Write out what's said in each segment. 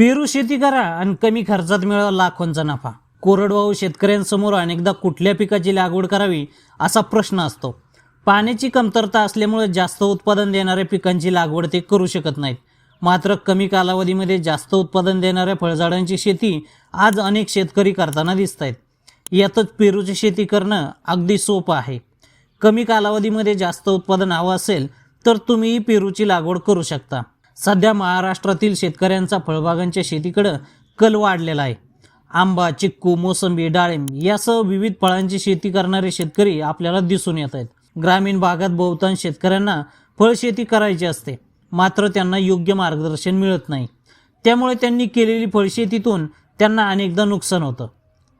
पेरू शेती करा आणि कमी खर्चात मिळवा लाखोंचा नफा. कोरडवाहू शेतकऱ्यांसमोर अनेकदा कुठल्या पिकाची लागवड करावी असा प्रश्न असतो. पाण्याची कमतरता असल्यामुळे जास्त उत्पादन देणाऱ्या पिकांची लागवड ते करू शकत नाहीत. मात्र कमी कालावधीमध्ये जास्त उत्पादन देणाऱ्या फळझाडांची शेती आज अनेक शेतकरी करताना दिसत आहेत यातच पेरूची शेती करणं अगदी सोपं आहे. कमी कालावधीमध्ये जास्त उत्पादन हवं असेल तर तुम्हीही पेरूची लागवड करू शकता. सध्या महाराष्ट्रातील शेतकऱ्यांचा फळबागांच्या शेतीकडं कल वाढलेला आहे. आंबा चिक्कू मोसंबी डाळिंब यासह विविध फळांची शेती करणारे शेतकरी आपल्याला दिसून येत आहेत. ग्रामीण भागात बहुतांश शेतकऱ्यांना फळशेती करायची असते. मात्र त्यांना योग्य मार्गदर्शन मिळत नाही. त्यामुळे त्यांनी केलेली फळशेतीतून त्यांना अनेकदा नुकसान होतं.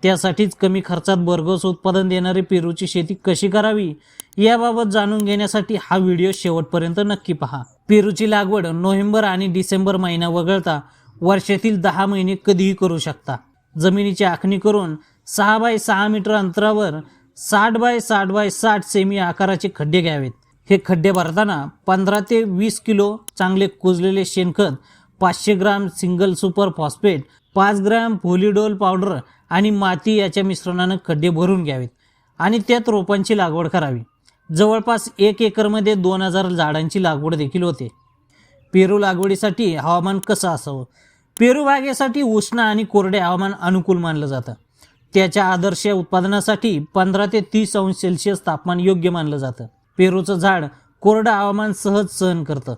त्यासाठीच कमी खर्चात भरघोस उत्पादन देणारी पेरूची शेती कशी करावी याबाबत जाणून घेण्यासाठी हा व्हिडिओ शेवटपर्यंत नक्की पहा. पेरूची लागवड नोव्हेंबर आणि डिसेंबर महिना वगळता वर्षातील दहा महिने कधीही करू शकता. जमिनीची आखणी करून सहा बाय सहा मीटर अंतरावर साठ बाय साठ बाय साठ सेमी आकाराचे खड्डे घ्यावेत. हे खड्डे भरताना पंधरा ते वीस किलो चांगले कुजलेले शेणखत पाचशे ग्राम सिंगल सुपर फॉस्फेट पाच ग्रॅम पोलिडोल पावडर आणि माती याच्या मिश्रणानं खड्डे भरून घ्यावेत आणि त्यात रोपांची लागवड करावी. जवळपास एक एकरमध्ये दोन हजार झाडांची लागवड देखील होते. पेरू लागवडीसाठी हवामान कसं असावं? पेरू बागेसाठी उष्ण आणि कोरडे हवामान अनुकूल मानलं जातं. त्याच्या आदर्श उत्पादनासाठी पंधरा ते तीस अंश सेल्सिअस तापमान योग्य मानलं जातं. पेरूचं झाड कोरडं हवामान सहज सहन करतं.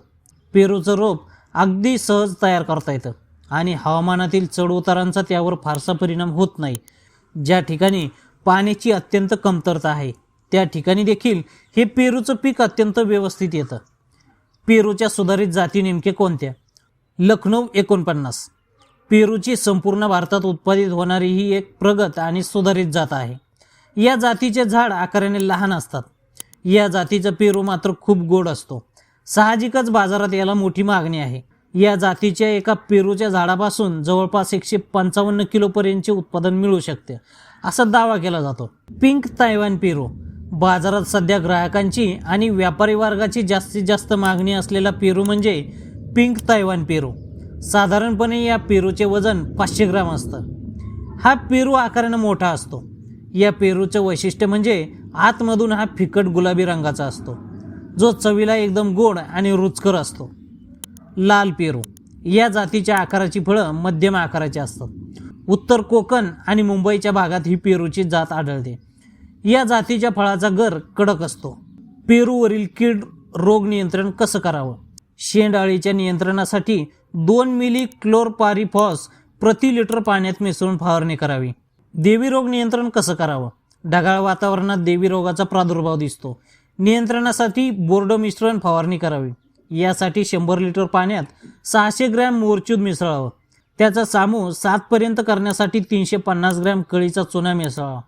पेरूचं रोप अगदी सहज तयार करता येतं. आणि हवामानातील चढउतारांचा त्यावर फारसा परिणाम होत नाही. ज्या ठिकाणी पाण्याची अत्यंत कमतरता आहे त्या ठिकाणी देखील हे पेरूचं पीक अत्यंत व्यवस्थित येतं. पेरूच्या सुधारित जाती नेमके कोणत्या? लखनौ एकोणपन्नास. पेरूची संपूर्ण भारतात उत्पादित होणारी ही एक प्रगत आणि सुधारित जात आहे. या जातीचे झाड आकाराने लहान असतात. या जातीचा पेरू मात्र खूप गोड असतो. साहजिकच बाजारात याला मोठी मागणी आहे. या जातीच्या एका पेरूच्या झाडापासून जवळपास एकशे पंचावन्न किलोपर्यंतचे उत्पादन मिळू शकते. असा दावा केला जातो. पिंक तायवान पेरू. बाजारात सध्या ग्राहकांची आणि व्यापारी वर्गाची जास्तीत जास्त मागणी असलेला पेरू म्हणजे पिंक तायवान पेरू. साधारणपणे या पेरूचे वजन पाचशे ग्राम असतं. हा पेरू आकारानं मोठा असतो. या पेरूचं वैशिष्ट्य म्हणजे आतमधून हा फिकट गुलाबी रंगाचा असतो. जो चवीला एकदम गोड आणि रुचकर असतो. लाल पेरू. या जातीच्या आकाराची फळं मध्यम आकाराची असतात. उत्तर कोकण आणि मुंबईच्या भागात ही पेरूची जात आढळते. या जातीच्या फळाचा गर कडक असतो. पेरूवरील कीड रोग नियंत्रण कसं करावं? शेंडाळीच्या नियंत्रणासाठी दोन मिली क्लोरपारिफॉस प्रति लिटर पाण्यात मिसळून फवारणी करावी. देवी रोग नियंत्रण कसं करावं? ढगाळ वातावरणात देवी रोगाचा प्रादुर्भाव दिसतो. नियंत्रणासाठी बोर्ड मिश्रण फवारणी करावी. यासाठी शंभर लिटर पाण्यात सहाशे ग्रॅम मोरचूद मिसळावं. त्याचा सामू सातपर्यंत करण्यासाठी तीनशे पन्नास ग्रॅम कळीचा चुना मिसळावा.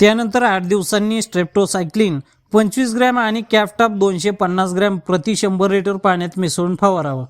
त्यानंतर आठ दिवसांनी स्ट्रेप्टोसायक्लिन पंचवीस ग्रॅम आणि कॅफटाप दोनशे पन्नास ग्रॅम प्रति शंभर लिटर पाण्यात मिसळून फवारावं.